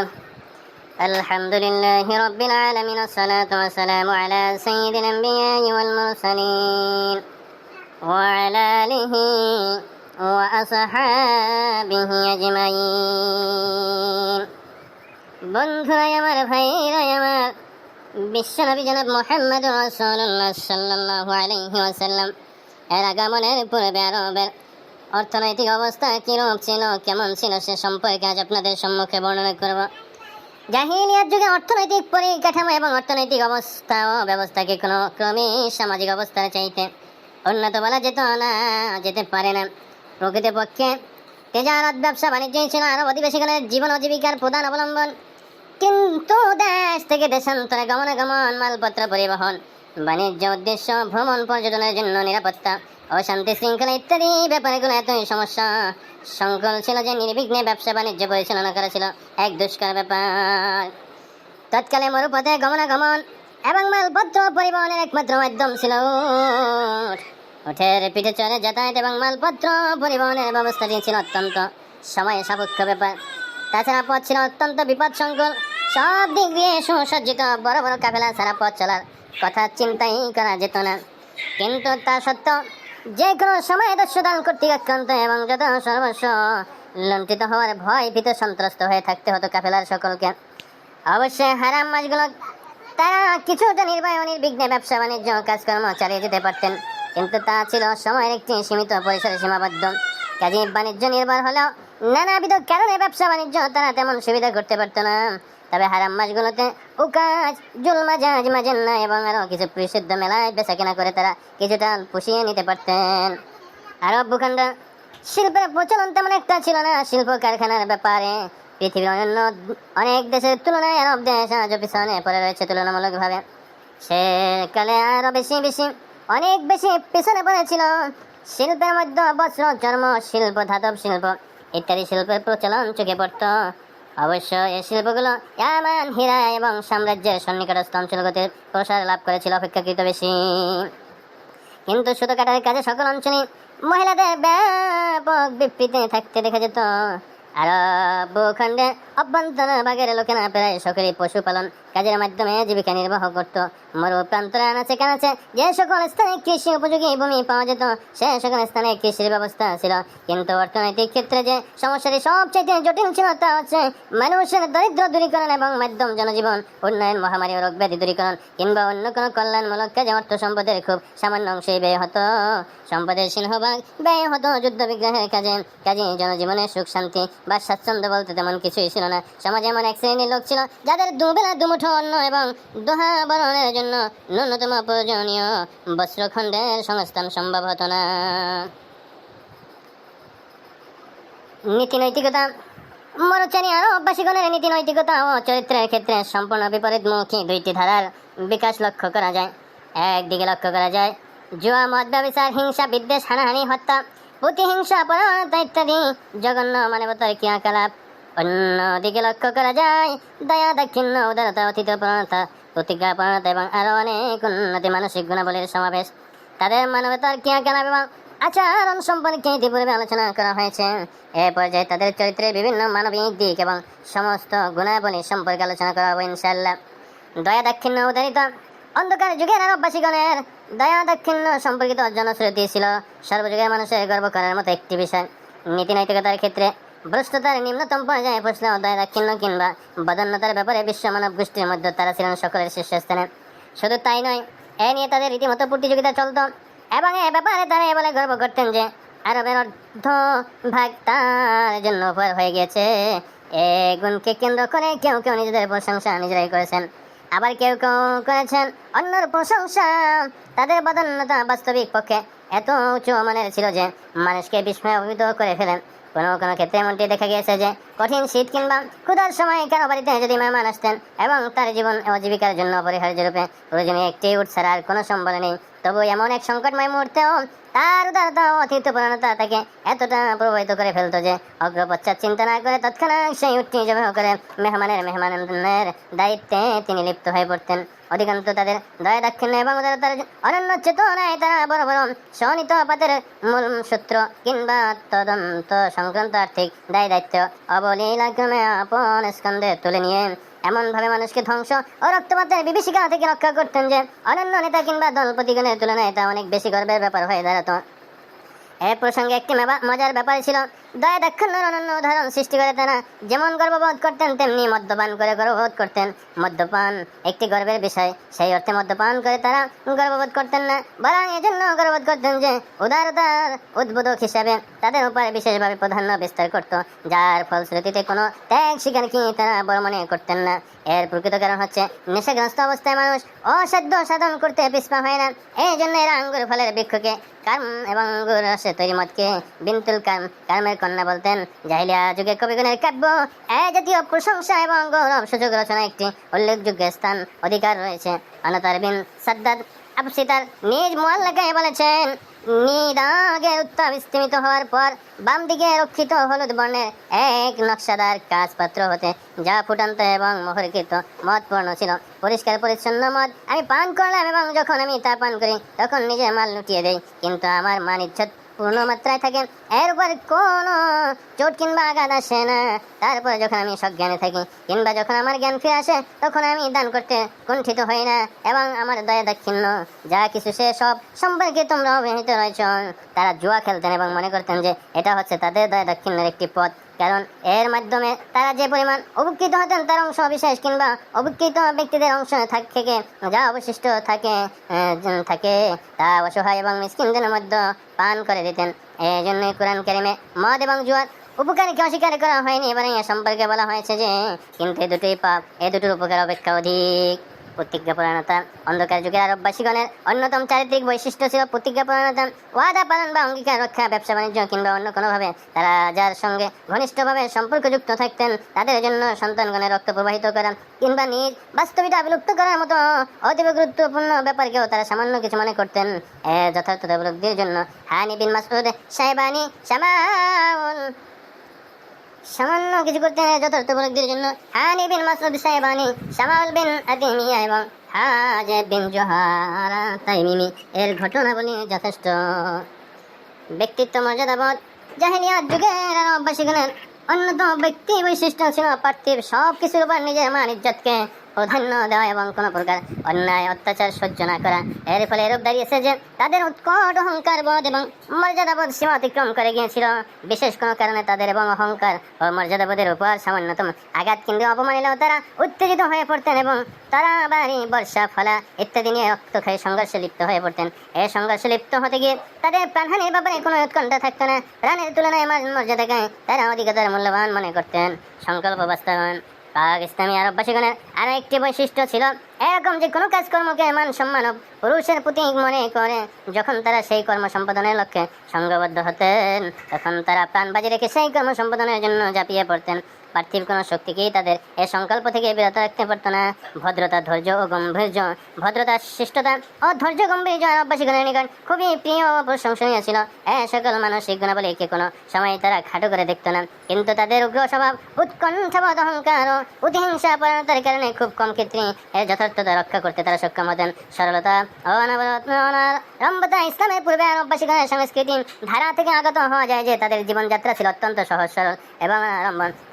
الله الحمد لله رب العالمين والصلاة والسلام على سيد الأنبياء والمرسلين وعلى آله وأصحابه أجمعين বন্ধুরাই আমার ভাইরাই আমার বিশ্বনবী জনাব মোহাম্মদ রসুল্লাহ সাল্লাহ আলহি ওয়াসাল্লাম এর আগমনের পূর্বে আরবের অর্থনৈতিক অবস্থা কিরূপ ছিল, কেমন ছিল সে সম্পর্কে আজ আপনাদের সম্মুখে বর্ণনা করব। জাহিলিয়ার যুগে অর্থনৈতিক পরিকাঠামো এবং অর্থনৈতিক অবস্থা ও ব্যবস্থাকে কোনো ক্রমে সামাজিক অবস্থার চাইতে উন্নত বলা যেত না, যেতে পারে না। প্রকৃতপক্ষে তেজারত ব্যবসা বাণিজ্যই ছিল আরব অধিবাসীগণের জীবন ও জীবিকার প্রধান অবলম্বন। কিন্তু দেশ থেকে দেশান্তরে গমনাগমন মালপত্র পরিবহন, বাণিজ্য উদ্দেশ্য, ভ্রমণ পর্যটনের জন্য নিরাপত্তা ও শান্তি শৃঙ্খলা ইত্যাদি, ব্যাপারগুলো এতই সমস্যা। সংকল ছিল যে নির্বিঘ্নে ব্যবসা বাণিজ্য পরিচালনা করা ছিল এক দুষ্কর ব্যাপার। তৎকালে মরুপথে গমনাগমন এবং মালপত্র পরিবহনের একমাত্র মাধ্যম ছিল। উঠের পিঠে চড়ে যাতায়াত এবং মালপত্র পরিবহনের ব্যবস্থাটি ছিল অত্যন্ত সময় সাপেক্ষ ব্যাপার। তাছাড়া পথ ছিল অত্যন্ত বিপদ সংকুল সব দিক দিয়ে সুসজ্জিত, বড় বড় কাফেলা সারা পথ চলার কথা চিন্তাই করা যেত না। কিন্তু তা সত্ত্বেও যে কোনো সময় দস্যুদান কর্তৃক আক্রান্ত এবং যত সর্বস্ব লুণ্ঠিত হওয়ার ভয় ভীত সন্ত্রস্ত হয়ে থাকতে হতো কাফেলার সকলকে। অবশ্যই হারাম মাছগুলো তারা কিছুটা নির্বাহ নির্বিঘ্নে ব্যবসা বাণিজ্য কাজকর্ম চালিয়ে যেতে পারতেন। কিন্তু তা ছিল সময়ের একটি সীমিত পরিসরে সীমাবদ্ধ। কাজে বাণিজ্য নির্ভর হলেও নানাবিধ কারণে ব্যবসা বাণিজ্য তারা তেমন সুবিধা করতে পারতো না। তবে হারাম মাছগুলোতে উকাজ জুল মাজাজ মাজেন্না এবং আরও কিছু প্রসিদ্ধ মেলায় বেচা কেনা করে তারা কিছুটা পুষিয়ে নিতে পারতেন। আরব ভূখণ্ড শিল্পের প্রচলন তেমন একটা ছিল না। শিল্প কারখানার ব্যাপারে পৃথিবীর অন্যান্য অনেক দেশের তুলনায় আরব দেশ আজও পিছনে পড়ে রয়েছে তুলনামূলকভাবে। সেকালে আরও বেশি বেশি, অনেক বেশি পিছনে পড়েছিল। শিল্পের মধ্যে বস্ত্র, চর্ম, শিল্প, ধাতব শিল্প ইত্যাদি শিল্পের প্রচলন চোখে পড়তো। অবশ্য এই শিল্পগুলো ইয়ামান হীরা এবং সাম্রাজ্যের সন্নিকটস্থ অঞ্চলগতির প্রসার লাভ করেছিল অপেক্ষাকৃত বেশি। কিন্তু সুতো কাটার কাজে সকল অঞ্চলে মহিলাদের ব্যাপক বিবৃতি থাকতে দেখা যেত। আরব ভূখণ্ডে অভ্যন্তর ভাগের লোকেরা প্রায় সকলেই পশুপালন কাজের মাধ্যমে জীবিকা নির্বাহ করত। মরু প্রান্তরে আনাচে কানাচে যে সকল স্থানে কৃষি উপযোগী ভূমি পাওয়া যেত, সে সকল স্থানে কৃষির ব্যবস্থা ছিল। কিন্তু অর্থনৈতিক ক্ষেত্রে যে সমস্যাটি সবচেয়ে জটিল ছিল তা হচ্ছে মানুষের দরিদ্র দূরীকরণ এবং মাধ্যম জনজীবন, উন্নয়ন, মহামারী ও রোগ ব্যাধি দূরীকরণ কিংবা অন্য কোনো কল্যাণমূলক কাজে। অর্থ সম্পদের খুব সামান্য অংশই ব্যয় হতো। সম্পদের সিংহভাগ ব্যয় হতো যুদ্ধ বিগ্রহের কাজে। কাজে জনজীবনের সুখ, শান্তি বা স্বাচ্ছন্দ্য বলতে তেমন কিছুই ছিল না। সমাজে এমন এক শ্রেণির লোক ছিল যাদের দুবেলা দুমুঠো অন্ন এবং দোহা বরণের জন্য ন্যূনতম প্রয়োজনীয় বস্ত্রখণ্ডের সংস্থান সম্ভব হতো না। নীতি নৈতিকতা মরুচারী আরও অভ্যাসীগণের নীতি নৈতিকতা ও চরিত্রের ক্ষেত্রে সম্পূর্ণ বিপরীতমুখী দুইটি ধারার বিকাশ লক্ষ্য করা যায়। একদিকে লক্ষ্য করা যায়, জুয়া, মদ ব্যবচার, হিংসা, বিদ্বেষ, হানাহানি, হত্যা, প্রতিহিংসা পরায়ণতা ইত্যাদি জঘন্য মানবতার ক্রিয়াকলাপ। অন্যদিকে লক্ষ্য করা যায়, দয়া দাক্ষিণ্য উদারতা, অতীত প্রণতা প্রতিজ্ঞা এবং আরও অনেক উন্নতি মানসিক গুণাবলীর সমাবেশ। তাদের মানবতার ক্রিয়াকলাপ এবং আচরণ সম্পর্কে ইতিপূর্বে আলোচনা করা হয়েছে। এ পর্যায়ে তাদের চরিত্রের বিভিন্ন মানবিক দিক এবং সমস্ত গুণাবলী সম্পর্কে আলোচনা করা হবে ইনশাল্লাহ দয়া দাক্ষিণ্য উদারিত, অন্ধকার যুগের আরববাসীগণের দয়া দাক্ষিণ্য সম্পর্কিত জনশ্রুতি ছিল। সর্বযুগের মানুষের গর্ব করার মতো একটি বিষয়। নীতি নৈতিকতার ক্ষেত্রে ভ্রষ্টতার নিম্নতম পর্যায়ে পৌঁছলেও দয়া দাক্ষিণ্য কিংবা বদন্যতার ব্যাপারে বিশ্ব মানব গোষ্ঠীর মধ্যে তারা ছিলেন সকলের শীর্ষস্থানে। শুধু তাই নয়, এ নিয়ে তাদের রীতিমতো প্রতিযোগিতা চলতো এবং এ ব্যাপারে তারা এ বলে গর্ব করতেন যে আরবের অর্ধ ভাগ তার জন্য উপহার হয়ে গেছে এ গুণকে কেন্দ্র করে কেউ কেউ নিজেদের প্রশংসা নিজেরাই করেছেন। আবার কেউ কেউ করেছেন অন্যর প্রশংসা। তাদের বদন্যতা বাস্তবিক পক্ষে এত উঁচু মানের ছিল যে মানুষকে বিস্ময় অভিভূত করে ফেলেন। কোনো কোনো ক্ষেত্রে এমনটি দেখা গিয়েছে যে কঠিন শীত কিংবা ক্ষুধার সময় কারও বাড়িতে যদি মেহমান আসতেন এবং তার জীবন ও জীবিকার জন্য অপরিহার্য রূপে প্রয়োজনীয় একটি উঠ ছাড়া আর কোনো সম্বল নেই। তবু এমন এক সংকটময় মুহূর্তেও তার উদারতা ও অতীতপরণতা তাকে এতটা প্রভাবিত করে ফেলতো যে অগ্রপশ্চাৎ চিন্তা না করে তৎক্ষণাৎ সেই উঠতি জবাহ করে মেহমানের মেহমানের দায়িত্বে তিনি লিপ্ত হয়ে পড়তেন। অধিকাংশ তাদের দয়া দাক্ষিণ্য এবং উদারতার অনন্য চেতনায় তারা বড় বড় স্বনিত পাতের মূল সূত্র কিংবা তদন্ত সংক্রান্ত আর্থিক দায় দায়িত্ব অবলীলাক্রমে আপন স্কন্ধে তুলে নিয়ে এমনভাবে মানুষকে ধ্বংস ও রক্তপাতের বিভীষিকা থেকে রক্ষা করতেন যে অন্যান্য নেতা কিংবা দলপতিগণের তুলনায় এটা অনেক বেশি গর্বের ব্যাপার হয়ে দাঁড়াতো। এ প্রসঙ্গে একটি মজার ব্যাপার ছিল দয়া দাক্ষিণ্যের অনন্য উদাহরণ সৃষ্টি করে তারা। যেমন গর্ববোধ করতেন, তেমনি মদ্যপান করে গর্ববোধ করতেন। মদ্যপান একটি গর্বের বিষয়। সেই অর্থে মদ্যপান করে তারা গর্ববোধ করতেন না। বরং এজন্য গর্ববোধ করতেন যে উদারতার উদ্বোধক হিসাবে তাদের উপরে বিশেষভাবে প্রাধান্য বিস্তার করত। যার ফলশ্রুতিতে কোনো ত্যাগ কি তারা বড় মনে করতেন না। এর প্রকৃত কারণ হচ্ছে, নেশাগ্রস্ত অবস্থায় মানুষ অসাধ্য সাধন করতে পিছপা হয় না। এই জন্য এরা আঙ্গুর ফলের বৃক্ষকে কার্ম এবং আঙ্গুর রসে তৈরি মতকে বিন্তুল কার্ম কার্মের কন্যা বলতেন, জাহিলিয়া যুগে কবিগণের কাব্য, এ জাতীয় প্রশংসা এবং গৌরব সুযোগ রচনা একটি উল্লেখযোগ্য স্থান, অধিকার রয়েছে। অনতার বিন সাদ্দাদ আপসি তার নিজ মোয়াল্লাকায় বলেছেন নিদাগে উত্তাপ স্তিমিত হওয়ার পর বাম দিকে রক্ষিত হলুদ বর্ণের এক নকশাদার কাজপত্র হতে যা ফুটান্ত এবং মোহরকৃত মদ পূর্ণ ছিল। পরিষ্কার, পরিচ্ছন্ন মদ আমি পান করলাম এবং যখন আমি তা পান করি, তখন নিজে মাল লুটিয়ে দেই। কিন্তু আমার মান ইচ্ছা পূর্ণ মাত্রায় থাকে এর উপর কোনো চোট কিংবা আঘাত আসে না। তারপর যখন আমি সব জ্ঞানে থাকি, কিংবা যখন আমার জ্ঞান ফিরে আসে, তখন আমি দান করতে কুণ্ঠিত হই না, এবং আমার দয়া দাক্ষিণ্য, যা কিছু সে সব সম্পর্কে তোমরা অবহিত রয়েছ। তারা জুয়া খেলতেন এবং মনে করতেন যে, এটা হচ্ছে তাদের দয়া দাক্ষিণ্যের একটি পথ। কারণ এর মাধ্যমে তারা যে পরিমাণ অবকৃত হতেন, তার অংশ বিশেষ কিংবা অবকৃত ব্যক্তিদের অংশ থাক যা অবশিষ্ট থাকে থাকে, তা অসহায় এবং মিসকিনদের মধ্যে পান করে দিতেন। এই জন্য কোরআন কারিমে মদ এবং জুয়ার উপকারকে অস্বীকার করা হয়নি, এবারে এ সম্পর্কে বলা হয়েছে যে কিন্তু এ দুটোই পাপ, এ দুটোর উপকার অপেক্ষা অধিক। প্রতিজ্ঞাপরায়ণতা অন্ধকার যুগের আরববাসীগণের অন্যতম চারিত্রিক বৈশিষ্ট্য ছিল প্রতিজ্ঞাপরায়ণতা ওয়াদা পালন বা অঙ্গীকার, রক্ষা, ব্যবসা, বাণিজ্য কিংবা অন্য কোনোভাবে। তারা যার সঙ্গে ঘনিষ্ঠভাবে সম্পর্কযুক্ত থাকতেন, তাদের জন্য সন্তানগণের রক্ত প্রবাহিত করা কিংবা নিজ বাস্তবিকতা বিলুপ্ত করার মতো অতীব গুরুত্বপূর্ণ ব্যাপারকেও তারা সামান্য কিছু মনে করতেন। এর যথার্থতা উপলব্ধির জন্য হানি বিন মাসুদ সাহেবানি, সামাউল সামান্য কিছু করতে নেই যথার্থ উপলব্ধির জন্য। হানি বিন মাসুদ সাহেবানি, সামাল বিন আদিমিয়া এবং হাজে বিন জোহারা তাইমিমি, এর ঘটনাবলী যথেষ্ট। ব্যক্তিত্ব মর্যাদাবোধ জাহিনিয়া যুগের আরববাসীগণের অন্যতম ব্যক্তি বৈশিষ্ট্য ছিল পার্থিব সব কিছুর উপর নিজের মান ইজ্জতকে প্রাধান্য দেওয়া এবং কোনো প্রকার অন্যায়, অত্যাচার সহ্য না করা। এর ফলে এরূপ দাঁড়িয়েছে যে তাদের উৎকট অহংকার বোধ এবং মর্যাদাবোধ সীমা অতিক্রম করে গিয়েছিল। বিশেষ কোনো কারণে তাদের এবং অহংকার ও মর্যাদাবোধের উপর সামান্যতম আঘাত কিন্তু অপমানিলেও তারা উত্তেজিত হয়ে পড়তেন এবং তারা বাড়ি বর্ষা, ফলা ইত্যাদি নিয়ে রক্ত খেয়ে সংঘর্ষে লিপ্ত হয়ে পড়তেন। এই সংঘর্ষে লিপ্ত হতে গিয়ে তাদের প্রাণহানির ব্যাপারে কোনো উৎকণ্ঠা থাকতো না। প্রাণের তুলনায় মর্যাদাকে তারা অধিকতর মূল্যবান মনে করতেন। সংকল্প বাস্তবায়ন পাক ইসলামী আরববাসীগণের আরও একটি বৈশিষ্ট্য ছিল এরকম যে কোনো কাজকর্মকে মান সম্মান পুরুষের প্রতি মনে করে, যখন তারা সেই কর্ম সম্পাদনের লক্ষ্যে সংঘবদ্ধ হতেন, তখন তারা প্রাণ বাজি রেখে সেই কর্ম সম্পাদনের জন্য ঝাঁপিয়ে পড়তেন। পার্থিব কোনো শক্তিকেই তাদের এই সংকল্প থেকে বিরত রাখতে পারত না। ভদ্রতা, ধৈর্য ও গম্ভীর্য, ভদ্রতা, শিষ্টতা ও ধৈর্য, গম্ভীর্য আরববাসীগণের নিকট খুবই প্রিয় ও প্রশংসনীয় ছিল। এ সকল মানসিক গুণাবলীকে কোনো সময় তারা খাটো করে দেখত না। কিন্তু তাদের উগ্র স্বভাব উৎকণ্ঠাবোধ অহংকার ও প্রতিহিংসা পরিণতার কারণে খুব কম ক্ষেত্রে এর যথার্থতা রক্ষা করতে তারা সক্ষম হতেন। সরলতা সংস্কৃতি ধারা থেকে আগত হওয়া যায় যে তাদের জীবনযাত্রা ছিল অত্যন্ত সহজ, সরল এবং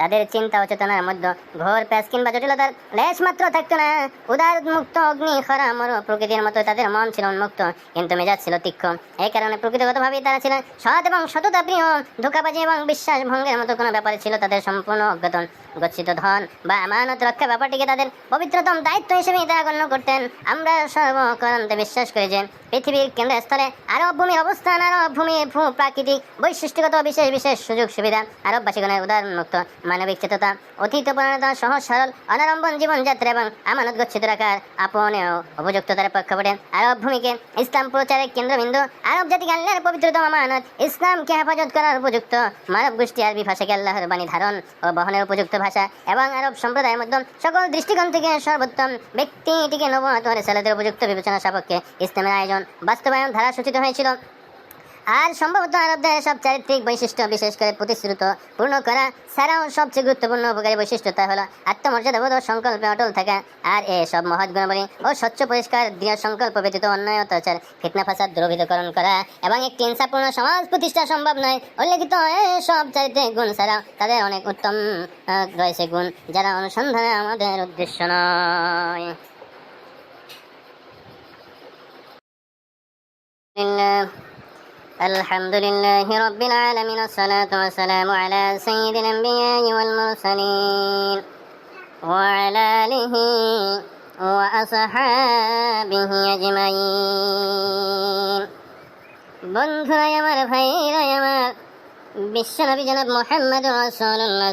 তাদের চিন্তা ও চেতনার মধ্যে ঘোর প্যাস কিংবা জটিলতার লেশ মাত্র থাকতো না। উদার মুক্ত অগ্নি, খরা, মর প্রকৃতির মতো তাদের মন ছিল উন্মুক্ত, কিন্তু মেজাজ ছিল তীক্ষ্ণ। এই কারণে প্রকৃতিগতভাবেই তারা ছিলেন সৎ এবং সততা প্রিয় ধোকাবাজি এবং বিশ্বাস ভঙ্গের মতো কোনো ব্যাপারে ছিল তাদের সম্পূর্ণ অজ্ঞাতন। গচ্ছিত ধন বা আমানত রক্ষা ব্যাপারটিকে তাদের পবিত্রতম দায়িত্ব হিসেবে তারা গণ্য করতেন। আমরা সর্বকারান্তে বিশ্বাস করি যে পৃথিবীর কেন্দ্রস্থলে আরব ভূমির অবস্থান আরব ভূমির ভূ প্রাকৃতিক বৈশিষ্ট্যগত বিশেষ বিশেষ সুযোগ সুবিধা। আরববাসীগণের উদাহরণমুক্ত মানবিক চেতনা অতীত পরিণতা সহজ সরল অনারম্বন জীবনযাত্রা এবং আমানত গচ্ছিত রাখার আপনে ও উপযুক্ততার প্রেক্ষাপটে আরব ভূমিকে ইসলাম প্রচারের কেন্দ্রবিন্দু, আরব জাতিকে আল্লাহর পবিত্রতম আমানত, ইসলামকে হেফাজত করার উপযুক্ত মানব গোষ্ঠী আরবি ভাষাকে আল্লাহর বাণী ধারণ ও বহনের উপযুক্ত ভাষা এবং আরব সম্প্রদায়ের মধ্যে সকল দৃষ্টিকোণ থেকে সর্বোত্তম ব্যক্তিটিকে নবনত রেসালাদের উপযুক্ত বিবেচনা সাপেক্ষে ইসলামের আয়োজন বাস্তবায়ন ধারা সূচিত হয়েছিল। আর সম্ভবত আরবদের সব চারিত্রিক বৈশিষ্ট্য বিশেষ করে প্রতিশ্রুত পূর্ণ করা ছাড়াও সবচেয়ে গুরুত্বপূর্ণ উপকারী বৈশিষ্ট্য তা হলো আত্মমর্যাদাবোধ ও সংকল্পে অটল থাকা। আর এ সব মহৎ গুণাবলী ও স্বচ্ছ পরিষ্কার, দৃঢ় সংকল্প ব্যতীত অন্যায়, অত্যাচার, ফিতনা, ফাসাদ দ্রবিতকরণ করা এবং একটি ইনসাপূর্ণ সমাজ প্রতিষ্ঠা সম্ভব নয়। উল্লেখিত সব চারিত্রিক গুণ ছাড়াও তাদের অনেক উত্তম রয়েছে গুণ যারা অনুসন্ধানে আমাদের উদ্দেশ্য নয়। لله الحمد لله رب العالمين الصلاة والسلام على سيد الأنبياء والمرسلين وعلى آله وأصحابه أجمعين বন্ধুরাই আমার ভাইরাই আমার বিশ্বনবী জনাব মোহাম্মদ রসুল্লাহ